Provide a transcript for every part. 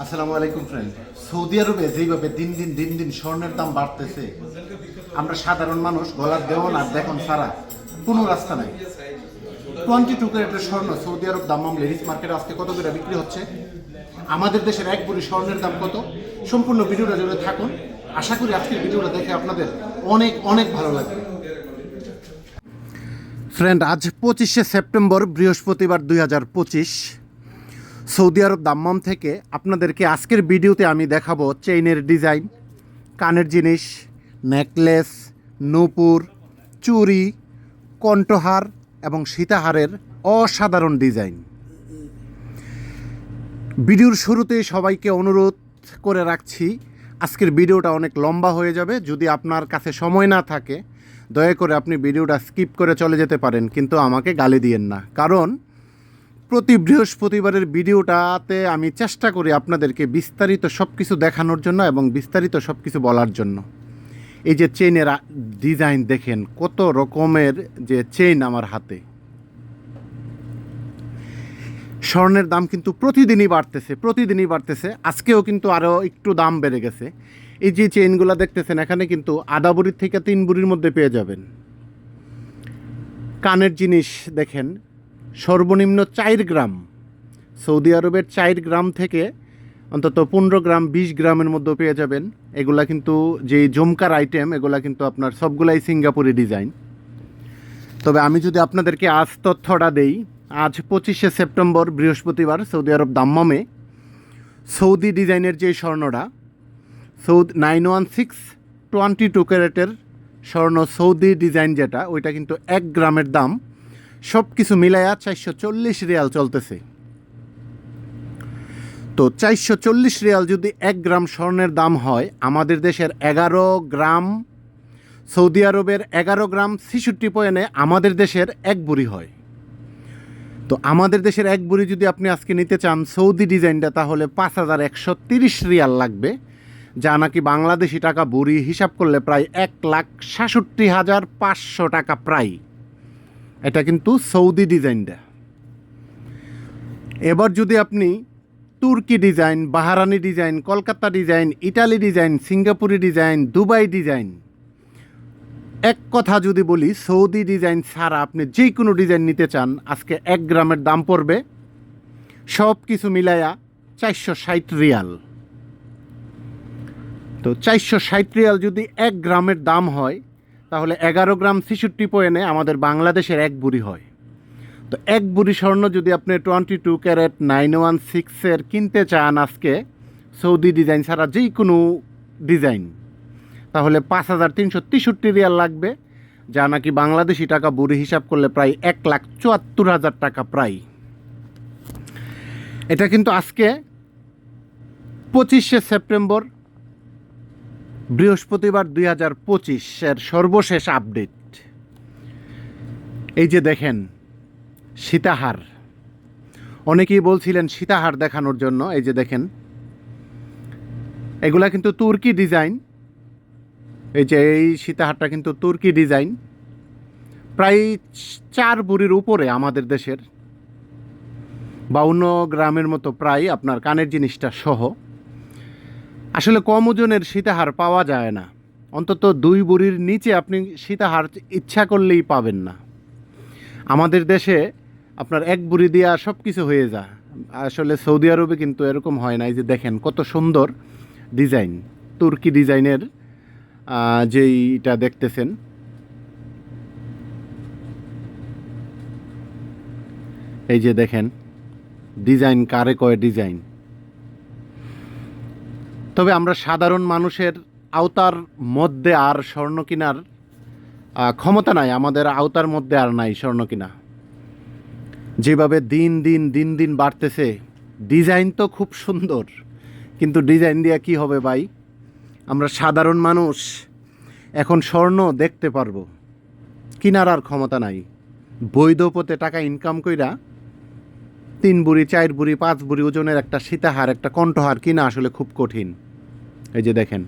আসসালামু আলাইকুম friend Saudi আরবে যেভাবে দিন দিন দিন দিন স্বর্ণের দাম বাড়তেছে, আমরা সাধারণ মানুষ, গলার দেওয়ান আর দেখুন সারা কোনো রাস্তা নাই। টোয়েন্টি টু ক্যারেটের স্বর্ণ সৌদি আরব দাম লেডিস মার্কেটে আজকে কত করে বিক্রি হচ্ছে? আমাদের দেশের এক ভরি স্বর্ণের দাম কত? সম্পূর্ণ ভিডিওটা জুড়ে থাকুন। আশা করি আজকের ভিডিওটা দেখে আপনাদের অনেক অনেক ভালো লাগবে। ফ্রেন্ড আজ পঁচিশে সেপ্টেম্বর, বৃহস্পতিবার দুই হাজার পঁচিশ। সৌদি আরব দাম্মাম থেকে আপনাদেরকে আজকের ভিডিওতে আমি দেখাবো চেইনের ডিজাইন, কানের জিনিস, নেকলেস, নূপুর, চুড়ি, কণ্ঠহার এবং সীতাহারের অসাধারণ ডিজাইন। ভিডিওর শুরুতে সবাইকে অনুরোধ করে রাখছি, আজকের ভিডিওটা অনেক লম্বা হয়ে যাবে, যদি আপনার কাছে সময় না থাকে, দয়া করে আপনি ভিডিওটা স্কিপ করে চলে যেতে পারেন, কিন্তু আমাকে গালি দিয়েন না। কারণ প্রতি বৃহস্পতিবারের ভিডিওটাতে আমি চেষ্টা করি আপনাদেরকে বিস্তারিত সব কিছু দেখানোর জন্য এবং বিস্তারিত সব কিছু বলার জন্য। এই যে চেইনের ডিজাইন দেখেন, কত রকমের যে চেইন আমার হাতে। স্বর্ণের দাম কিন্তু প্রতিদিনই বাড়তেছে প্রতিদিনই বাড়তেছে। আজকেও কিন্তু আরও একটু দাম বেড়ে গেছে। এই যে চেইনগুলো দেখতেছেন, এখানে কিন্তু আধা বুড়ির থেকে তিন বুড়ির মধ্যে পেয়ে যাবেন। কানের জিনিস দেখেন সর্বনিম্ন চার গ্রাম। সৌদি আরবের চার গ্রাম থেকে অন্তত পনেরো গ্রাম, বিশ গ্রামের মধ্যে পেয়ে যাবেন। এগুলা কিন্তু যে জমকার আইটেম এগুলা কিন্তু আপনার সবগুলাই সিঙ্গাপুরি ডিজাইন তবে আমি যদি আপনাদেরকে আজ তথ্যটা দেই, আজ পঁচিশে সেপ্টেম্বর, বৃহস্পতিবার, সৌদি আরব দাম্মামে সৌদি ডিজাইনের যে স্বর্ণটা, Saud nine one six twenty two ক্যারেটের স্বর্ণ সৌদি ডিজাইন যেটা, ওইটা কিন্তু এক গ্রামের দাম। সব কিছু মিলাইয়া চারশো চল্লিশ রিয়াল চলতেছে। তো চারশো চল্লিশ রিয়াল যদি এক গ্রাম স্বর্ণের দাম হয়, আমাদের দেশের এগারো গ্রাম, সৌদি আরবের এগারো গ্রাম ছিষট্টি পয়েন্টে আমাদের দেশের এক বুড়ি হয়। তো আমাদের দেশের এক বুড়ি যদি আপনি আজকে নিতে চান সৌদি ডিজাইনটা, তাহলে পাঁচ হাজার একশো তিরিশ রিয়াল লাগবে, যা নাকি বাংলাদেশি টাকা বুড়ি হিসাব করলে প্রায় এক লাখ সাতষট্টি হাজার পাঁচশো টাকা প্রায়। এটা কিন্তু সৌদি ডিজাইনটা এবার যদি আপনি তুর্কি design Bahraini design Kolkata design Italy design সিঙ্গাপুরি design Dubai design এক কথা যদি বলি, সৌদি ডিজাইন ছাড়া আপনি যে কোনো ডিজাইন নিতে চান, আজকে এক গ্রামের দাম পড়বে সব কিছু মিলাইয়া চারশো ষাট রিয়াল। তো চারশো ষাট রিয়াল যদি এক গ্রামের দাম হয় তাহলে এগারো গ্রাম ছেষট্টি পয়েন্টে আমাদের বাংলাদেশের এক বুড়ি হয়। তো এক বুড়ি স্বর্ণ যদি আপনি twenty two carat nine one সিক্সের কিনতে চান আজকে, সৌদি ডিজাইন ছাড়া যেই কোনো ডিজাইন, তাহলে পাঁচ হাজার তিনশো তেষট্টি রিয়াল লাগবে, যা নাকি বাংলাদেশি টাকা বুড়ি হিসাব করলে প্রায় এক লাখ চুয়াত্তর হাজার টাকা প্রায়। এটা কিন্তু আজকে পঁচিশে সেপ্টেম্বর বৃহস্পতিবার দুই হাজার পঁচিশের সর্বশেষ আপডেট। এই যে দেখেন, সীতাহার। অনেকেই বলছিলেন সীতাহার দেখানোর জন্য, এই যে দেখেন, এগুলা কিন্তু তুর্কি ডিজাইন। এই যে এই সীতাহারটা কিন্তু তুর্কি ডিজাইন। প্রায় চার বুড়ির উপরে আমাদের দেশের বাউন্ন গ্রামের মতো প্রায় আপনার কানের জিনিসটা সহ। আসলে কম ওজনের সীতাহার পাওয়া যায় না। অন্তত দুই বুড়ির নিচে আপনি সীতাহার ইচ্ছা করলেই পাবেন না। আমাদের দেশে আপনার এক বুড়ি দিয়া সব কিছু হয়ে যায়। আসলে সৌদি আরবে কিন্তু এরকম হয় না এই যে দেখেন কত সুন্দর ডিজাইন, তুর্কি ডিজাইনের যেইটা দেখতেছেন। এই যে দেখেন, ডিজাইন কারে কয় ডিজাইন? তবে আমরা সাধারণ মানুষের আওতার মধ্যে আর স্বর্ণ কেনার ক্ষমতা নাই। আমাদের আওতার মধ্যে আর নাই স্বর্ণ কিনা যেভাবে দিন দিন দিন দিন বাড়তেছে, ডিজাইন তো খুব সুন্দর, কিন্তু ডিজাইন দিয়ে কি হবে ভাই? আমরা সাধারণ মানুষ, এখন স্বর্ণ দেখতে পারব। কিনার আর ক্ষমতা নাই। বৈধ পথে টাকা ইনকাম কইরা তিন বুড়ি, চার বুড়ি, পাঁচ বুড়ি ওজনের একটা সীতাহার, একটা কণ্ঠহার কিনা আসলে খুব কঠিন। এই যে দেখেন।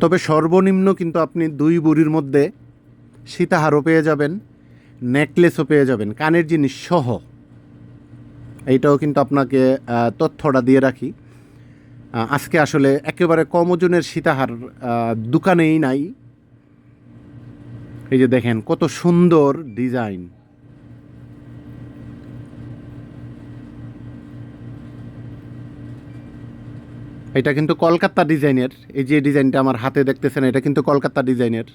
তবে সর্বনিম্ন কিন্তু আপনি দুই বুড়ির মধ্যে সীতাহারও পেয়ে যাবেন, নেকলেসও পেয়ে যাবেন, কানের জিনিস সহ। এইটাও কিন্তু আপনাকে তথ্যটা দিয়ে রাখি। আজকে আসলে একেবারে কম ওজনের সীতাহার দোকানেই নাই। এই যে দেখেন, কত সুন্দর ডিজাইন। এটা কিন্তু কলকাতা ডিজাইনের। এই যে ডিজাইনটা আমার হাতে দেখতেছেন, এটা কিন্তু কলকাতা ডিজাইনের।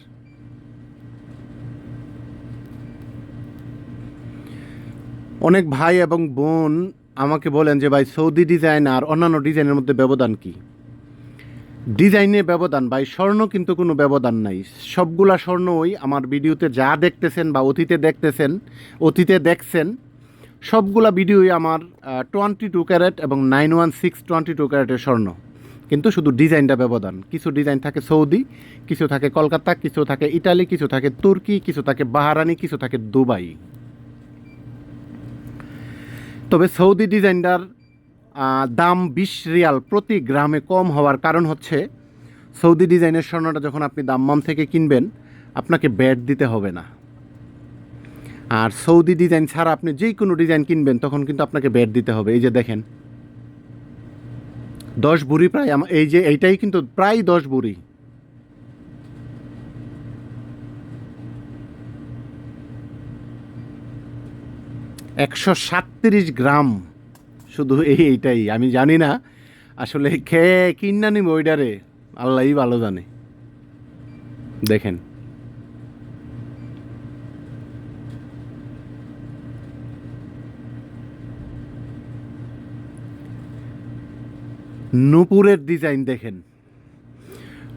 অনেক ভাই এবং বোন আমাকে বলেন যে, ভাই, সৌদি ডিজাইন আর অন্যান্য ডিজাইনের মধ্যে ব্যবধান কি? ডিজাইনে ব্যবধান, ভাই, স্বর্ণ কিন্তু কোনো ব্যবধান নাই। সবগুলা স্বর্ণই আমার ভিডিওতে যা দেখতেছেন বা অতীতে দেখতেছেন, অতীতে দেখছেন, সবগুলা ভিডিওই আমার টোয়েন্টি টু ক্যারেট এবং nine one six twenty two ক্যারেটের স্বর্ণ। কিন্তু শুধু ডিজাইনটা ব্যবধান। কিছু ডিজাইন থাকে সৌদি, কিছু থাকে কলকাতা, কিছু থাকে ইটালি, কিছু থাকে তুর্কি, কিছু থাকে বাহারানি কিছু থাকে দুবাই। তবে সৌদি ডিজাইনটার দাম বিশ রিয়াল প্রতি গ্রামে কম হওয়ার কারণ হচ্ছে সৌদি ডিজাইনের স্বর্ণটা যখন আপনি দাম্মাম থেকে কিনবেন, আপনাকে ব্যাট দিতে হবে না। আর সৌদি ডিজাইন ছাড়া আপনি যেই কোনো ডিজাইন কিনবেন, তখন কিন্তু আপনাকে ব্যাট দিতে হবে। এই যে দেখেন, দশ বুড়ি প্রায় এই যে এইটাই কিন্তু প্রায় দশ বুড়ি একশো সাতত্রিশ গ্রাম। শুধু এই এইটাই, আমি জানি না আসলে খেয়ে কিনা নিব ওইটারে আল্লাহই ভালো জানে। দেখেন। নূপুরের ডিজাইন দেখেন।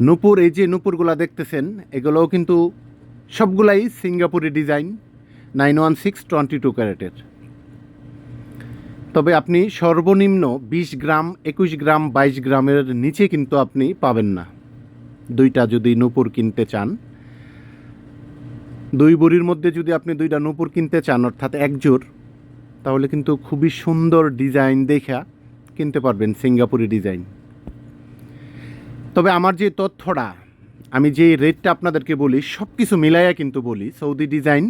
নূপুর, এই যে নূপুরগুলা দেখতেছেন, এগুলোও কিন্তু সবগুলাই সিঙ্গাপুরি design nine one six twenty two ক্যারেটের। তবে আপনি সর্বনিম্ন বিশ গ্রাম, একুশ গ্রাম, বাইশ গ্রামের নিচে কিন্তু আপনি পাবেন না। দুইটা যদি নূপুর কিনতে চান, দুই বড়ির মধ্যে যদি আপনি দুইটা নূপুর কিনতে চান, অর্থাৎ এক জোর তাহলে কিন্তু খুবই সুন্দর ডিজাইন দেখা কিনতে পারবেন সিঙ্গাপুরি ডিজাইন। তবে আমার যে তথ্যটা, আমি যে রেটটা আপনাদেরকে বলি সব কিছু মিলাইয়া কিন্তু বলি, সৌদি ডিজাইন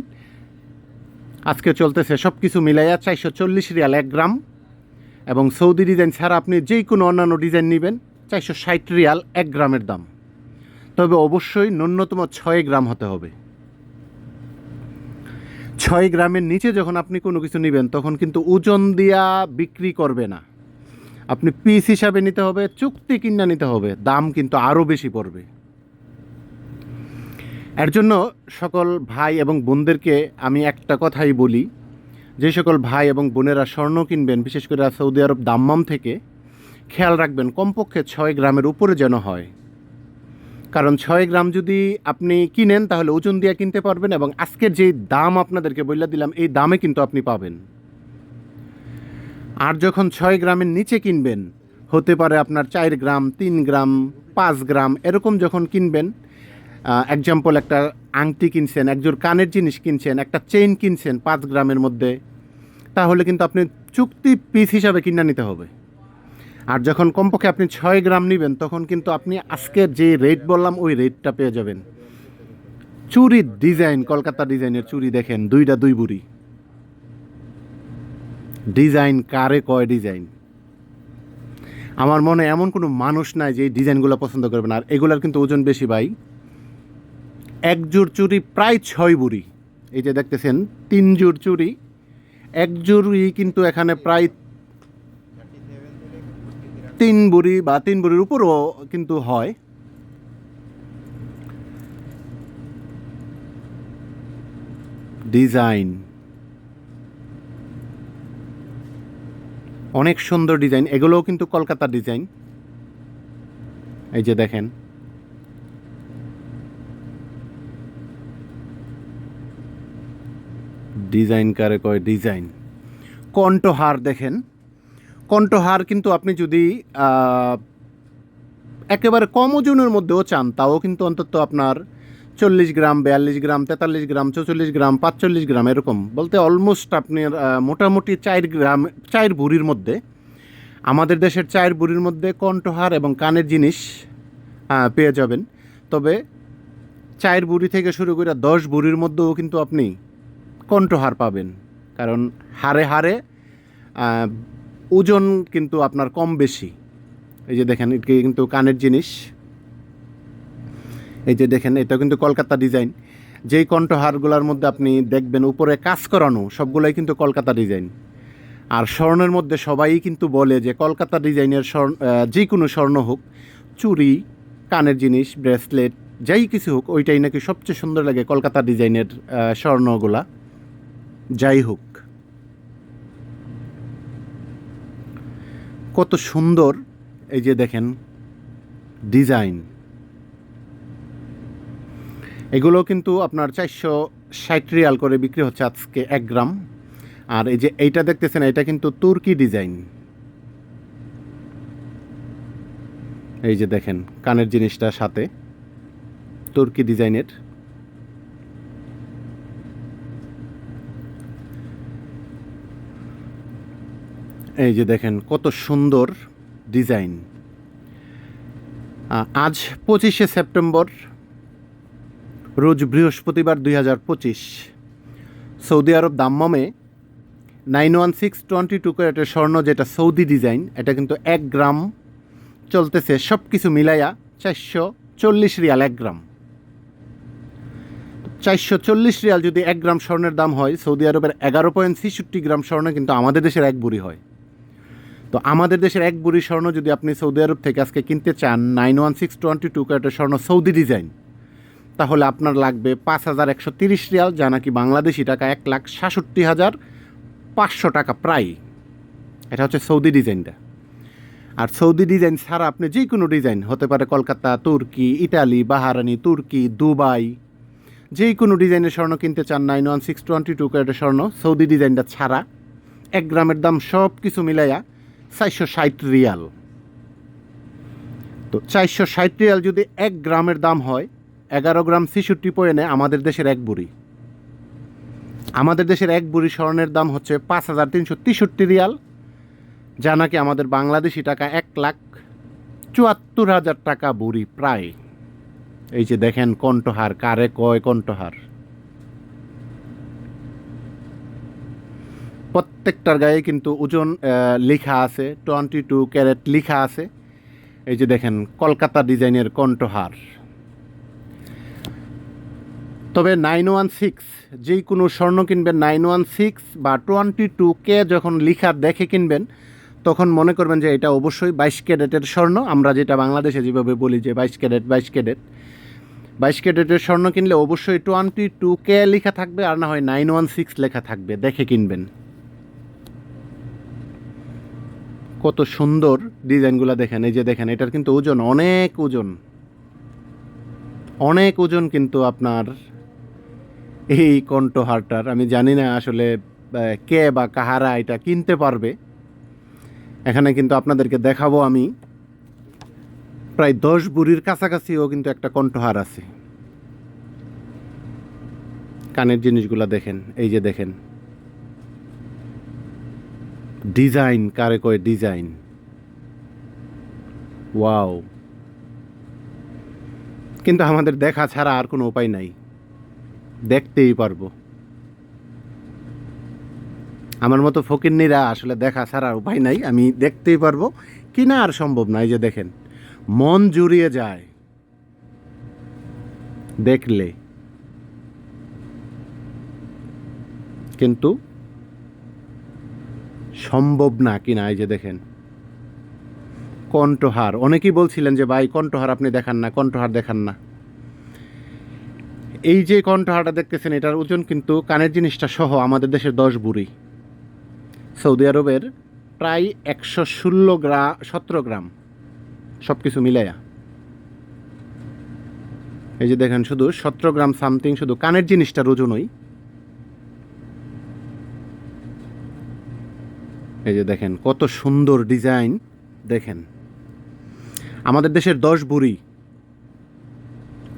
আজকে চলতেছে সব কিছু মিলাইয়া চারশো চল্লিশ রিয়াল এক গ্রাম। এবং সৌদি ডিজাইন ছাড়া আপনি যেই কোনো অন্যান্য ডিজাইন নেবেন, চারশো ষাট রিয়াল এক গ্রামের দাম। তবে অবশ্যই ন্যূনতম ছয় গ্রাম হতে হবে। ছয় গ্রামের নিচে যখন আপনি কোনো কিছু নেবেন, তখন কিন্তু ওজন দিয়া বিক্রি করবে না। আপনি পিস হিসাবে নিতে হবে, চুক্তি কিনা নিতে হবে, দাম কিন্তু আরও বেশি পড়বে। এর জন্য সকল ভাই এবং বোনদেরকে আমি একটা কথাই বলি, যে সকল ভাই এবং বোনেরা স্বর্ণ কিনবেন, বিশেষ করে সৌদি আরব দাম্মাম থেকে, খেয়াল রাখবেন কমপক্ষে ছয় গ্রামের উপরে যেন হয়। কারণ ছয় গ্রাম যদি আপনি কিনেন, তাহলে ওজন দিয়ে কিনতে পারবেন এবং আজকের যে দাম আপনাদেরকে বললে দিলাম, এই দামে কিন্তু আপনি পাবেন। আর যখন ছয় গ্রামের নিচে কিনবেন, হতে পারে আপনার চার গ্রাম, তিন গ্রাম, পাঁচ গ্রাম, এরকম যখন কিনবেন এক্সাম্পল একটা আংটি কিনছেন, একজোর কানের জিনিস কিনছেন, একটা চেইন কিনছেন পাঁচ গ্রামের মধ্যে, তাহলে কিন্তু আপনি চুক্তি পিস হিসাবে কিনে নিতে হবে। আর যখন কমপক্ষে আপনি ছয় গ্রাম নেবেন, তখন কিন্তু আপনি আজকের যে রেট বললাম, ওই রেটটা পেয়ে যাবেন। চুরির ডিজাইন কলকাতা ডিজাইনের চুরি দেখেন, দুইটা দুই বুড়ি। ডিজাইন কারে কয় ডিজাইন আমার মনে এমন কোনো মানুষ নাই যে এই ডিজাইনগুলো পছন্দ করবে না। আর এগুলার কিন্তু ওজন বেশি ভাই। এক জোড় চুরি প্রায় ছয় বুড়ি। এই যে দেখতেছেন, তিন জোড় চুরি। এক জোড়ই কিন্তু এখানে প্রায় তিন বুড়ি বা তিন বুড়ির উপরও কিন্তু হয়। ডিজাইন। অনেক সুন্দর ডিজাইন। এগুলোও কিন্তু কলকাতার ডিজাইন। এই যে দেখেন ডিজাইন কারে কয় ডিজাইন। কণ্ঠহার দেখেন। কণ্ঠহার কিন্তু আপনি যদি একেবারে কম ওজনের মধ্যেও চান, তাও কিন্তু অন্তত আপনার চল্লিশ গ্রাম, বিয়াল্লিশ গ্রাম, তেতাল্লিশ গ্রাম, চৌচল্লিশ গ্রাম, পাঁচচল্লিশ গ্রাম এরকম। বলতে অলমোস্ট আপনার মোটামুটি চার গ্রাম, চার ভুরির মধ্যে, আমাদের দেশের চায়ের বুড়ির মধ্যে কণ্ঠহার এবং কানের জিনিস পেয়ে যাবেন। তবে চায়ের বুড়ি থেকে শুরু করে দশ বুড়ির মধ্যেও কিন্তু আপনি কণ্ঠহার পাবেন। কারণ হারে হারে ওজন কিন্তু আপনার কম বেশি। এই যে দেখেন, এটা কিন্তু কানের জিনিস। এই যে দেখেন এটা কিন্তু কলকাতা ডিজাইন। যেই কণ্ঠহারগুলোর মধ্যে আপনি দেখবেন, উপরে কাজ করানো, সবগুলোই কিন্তু কলকাতা ডিজাইন। আর স্বর্ণের মধ্যে সবাই কিন্তু বলে যে কলকাতা ডিজাইনের স্বর্ণ যে কোনো স্বর্ণ হোক, চুড়ি, কানের জিনিস, ব্রেসলেট, যাই কিছু হোক, ওইটাই নাকি সবচেয়ে সুন্দর লাগে কলকাতা ডিজাইনের স্বর্ণগুলা। যাই হোক, কত সুন্দর এই যে দেখেন ডিজাইন। এগুলো কিন্তু আপনার চারশো ষাট রিয়াল করে বিক্রি হচ্ছে আজকে এক গ্রাম। আর এই যে এইটা দেখতেছেন, এটা কিন্তু তুর্কি ডিজাইন। এই যে দেখেন, কানের জিনিসটা সাথে তুর্কি ডিজাইনের এই যে দেখেন, কত সুন্দর ডিজাইন। আজ পঁচিশে সেপ্টেম্বর, রোজ বৃহস্পতিবার দুই হাজার পঁচিশ। Saudi Arab দাম্মামে nine one six twenty two ক্যারেটের স্বর্ণ যেটা সৌদি ডিজাইন, এটা কিন্তু এক গ্রাম চলতেছে সব কিছু মিলাইয়া চারশো চল্লিশ রিয়াল এক গ্রাম। চারশো চল্লিশ রিয়াল যদি এক গ্রাম স্বর্ণের দাম হয়, সৌদি আরবের এগারো পয়েন্ট ছেষট্টি গ্রাম স্বর্ণ কিন্তু আমাদের দেশের এক বুড়ি হয়। তো আমাদের দেশের এক বুড়ি স্বর্ণ যদি আপনি সৌদি আরব থেকে আজকে কিনতে চান nine one six twenty two ক্যারেটের স্বর্ণ সৌদি ডিজাইন, তাহলে আপনার লাগবে পাঁচ হাজার একশো তিরিশ রিয়াল, যা নাকি বাংলাদেশি টাকা এক লাখ সাতষট্টি হাজার পাঁচশো টাকা প্রায়। এটা হচ্ছে সৌদি ডিজাইনটা। আর সৌদি ডিজাইন ছাড়া আপনি যে কোনো ডিজাইন, হতে পারে কলকাতা, তুর্কি, ইটালি, বাহারানি, তুর্কি, দুবাই যে কোনো ডিজাইনের স্বর্ণ কিনতে চান nine one six twenty two ক্যারেটের স্বর্ণ সৌদি ডিজাইনটা ছাড়া। এক গ্রামের দাম সব কিছু মিলাইয়া চারশো ষাট রিয়াল। তো চারশো ষাট রিয়াল যদি এক গ্রামের দাম হয়, এগারো গ্রাম ছেষট্টি পয়েন্টে আমাদের দেশের এক বুড়ি। আমাদের দেশের এক বুড়ি স্বর্ণের দাম হচ্ছে পাঁচ হাজার তিনশো তেষট্টি রিয়াল, যা নাকি আমাদের বাংলাদেশি টাকা এক লাখ চুয়াত্তর হাজার টাকা বুড়ি প্রায়। এই যে দেখেন কণ্ঠহার, কারে কয় কণ্ঠহার। প্রত্যেকটার গায়ে কিন্তু ওজন লেখা আছে টোয়েন্টি টু ক্যারেট লেখা আছে। এই যে দেখেন, কলকাতা ডিজাইনের কণ্ঠহার। তবে নাইন ওয়ান সিক্স যেই কোনো স্বর্ণ কিনবেন নাইন ওয়ান সিক্স বা টোয়েন্টি টু কে যখন লিখা দেখে কিনবেন, তখন মনে করবেন যে এটা অবশ্যই বাইশ ক্যারেটের স্বর্ণ। আমরা যেটা বাংলাদেশে যেভাবে বলি যে বাইশ ক্যারেট বাইশ ক্যারেট। বাইশ ক্যারেটের স্বর্ণ কিনলে অবশ্যই টোয়েন্টি টু কে লেখা থাকবে, আর না হয় নাইন ওয়ান সিক্স লেখা থাকবে, দেখে কিনবেন। কত সুন্দর ডিজাইনগুলো দেখেন, এই যে দেখেন, এটার কিন্তু ওজন, অনেক ওজন। অনেক ওজন কিন্তু আপনার এই কণ্ঠহারটার। আমি জানি না আসলে কে বা কাহারা এটা কিনতে পারবে। এখানে কিন্তু আপনাদেরকে দেখাবো আমি। প্রায় দশ বুড়ির কাছাকাছিও কিন্তু একটা কণ্ঠহার আছে। কানের জিনিসগুলো দেখেন, এই যে দেখেন। ডিজাইন, কারে কয় ডিজাইন? ওয়াও। কিন্তু আমাদের দেখা ছাড়া আর কোনো উপায় নাই। দেখতেই পারব। আমার মতো ফকিরনিরা আসলে দেখা ছাড়া উপায় নাই, আমি দেখতেই পারব। কিনা আর সম্ভব না, এই যে দেখেন, মন জুড়িয়ে যায়। দেখলে। কিন্তু সম্ভব না কি না এই যে দেখেন। কণ্ঠহার, অনেকেই বলছিলেন যে ভাই কণ্ঠহার আপনি দেখান না, কণ্ঠহার দেখান না। এই যে কণ্ঠহারটা দেখতেছেন, এটার ওজন কিন্তু কানের জিনিসটা সহ আমাদের দেশের দশ বুড়ি। সৌদি আরবের প্রায় একশো ষোলো গ্রা, সতেরো গ্রাম সব কিছু মিলাইয়া। এই যে দেখেন, শুধু সতেরো গ্রাম সামথিং, শুধু কানের জিনিসটার ওজনই। এই যে দেখেন, কত সুন্দর ডিজাইন, দেখেন। আমাদের দেশের দশ বুড়ি,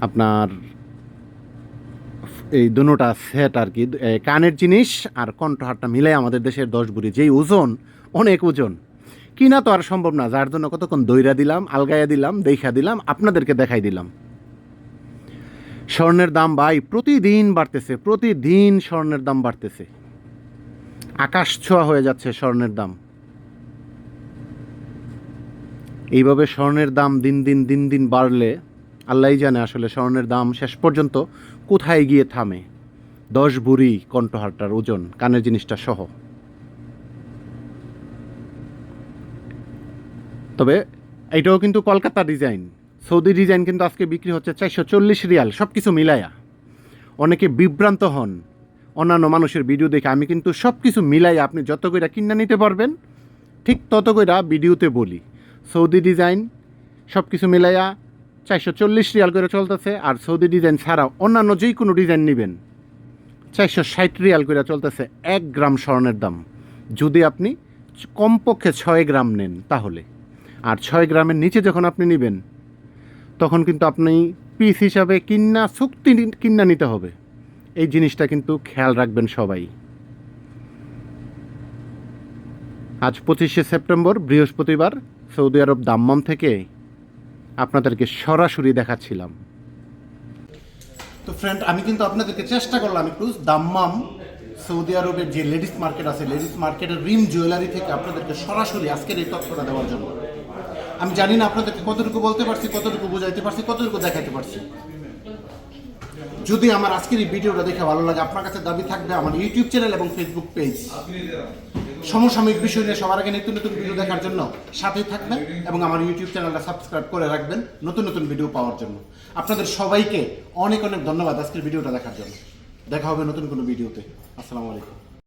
আপনার এই দুটোটা সেট আর কি কানের জিনিস আর কণ্ঠহারটা মিলে আমাদের দেশের দশ বুড়ি। যেই ওজন, অনেক ওজন। কিনা তো আর সম্ভব না, যার জন্য কতক্ষণ দইরা দিলাম, আলগাইয়া দিলাম দেখা দিলাম, আপনাদেরকে দেখাই দিলাম। স্বর্ণের দাম ভাই প্রতিদিন বাড়তেছে, প্রতিদিন স্বর্ণের দাম বাড়তেছে। আকাশ ছোঁয়া হয়ে যাচ্ছে স্বর্ণের দাম। এইভাবে স্বর্ণের দাম দিন দিন দিন দিন বাড়লে আল্লাহই জানে আসলে স্বর্ণের দাম শেষ পর্যন্ত কোথায় গিয়ে থামে। দশ বুড়ি কণ্ঠহারটার ওজন, কানের জিনিসটা সহ। তবে এটাও কিন্তু কলকাতা ডিজাইন। সৌদি ডিজাইন কিন্তু আজকে বিক্রি হচ্ছে চারশো চল্লিশ রিয়াল সব কিছু মিলায়া। অনেকে বিভ্রান্ত হন অন্যান্য মানুষের ভিডিও দেখে আমি কিন্তু সব কিছু মিলাই আপনি যত কইরা কিনা নিতে পারবেন, ঠিক তত কইরা ভিডিওতে বলি। সৌদি ডিজাইন সব কিছু মিলাইয়া চারশো চল্লিশ রিয়াল করে চলতেছে, আর সৌদি ডিজাইন ছাড়াও অন্যান্য যেই কোনো ডিজাইন নেবেন, চারশো ষাট রিয়াল করে চলতেছে এক গ্রাম স্বর্ণের দাম। যদি আপনি কমপক্ষে ছয় গ্রাম নেন তাহলে। আর ছয় গ্রামের নিচে যখন আপনি নেবেন, তখন কিন্তু আপনি পিস হিসাবে কিন্না চুক্তি কিন্না নিতে হবে। এই জিনিসটা কিন্তু খেয়াল রাখবেন সবাই। আজ পঁচিশে সেপ্টেম্বর, বৃহস্পতিবার সৌদি আরব দাম্মাম থেকে আপনাদেরকে সরাসরি দেখাচ্ছিলাম। তো ফ্রেন্ড আমি কিন্তু আপনাদেরকে চেষ্টা করলাম একটু দাম্মাম সৌদি আরবের যে লেডিস মার্কেট আছে, লেডিস মার্কেটের রিম জুয়েলারি থেকে আপনাদেরকে সরাসরি আজকের এই তথ্যটা দেওয়ার জন্য। আমি জানি না আপনাদেরকে কতটুকু বলতে পারছি, কতটুকু বোঝাইতে পারছি, কতটুকু দেখাতে পারছি। যদি আমার আজকের এই ভিডিওটা দেখে ভালো লাগে, আপনার কাছে দাবি থাকবে আমার ইউটিউব চ্যানেল এবং ফেসবুক পেজ সমসাময়িক বিষয় নিয়ে সবার আগে নতুন নতুন ভিডিও দেখার জন্য সাথে থাকবেন এবং আমার ইউটিউব চ্যানেলটা সাবস্ক্রাইব করে রাখবেন নতুন নতুন ভিডিও পাওয়ার জন্য। আপনাদের সবাইকে অনেক অনেক ধন্যবাদ আজকের ভিডিওটা দেখার জন্য। দেখা হবে নতুন কোনো ভিডিওতে আসসালামু আলাইকুম।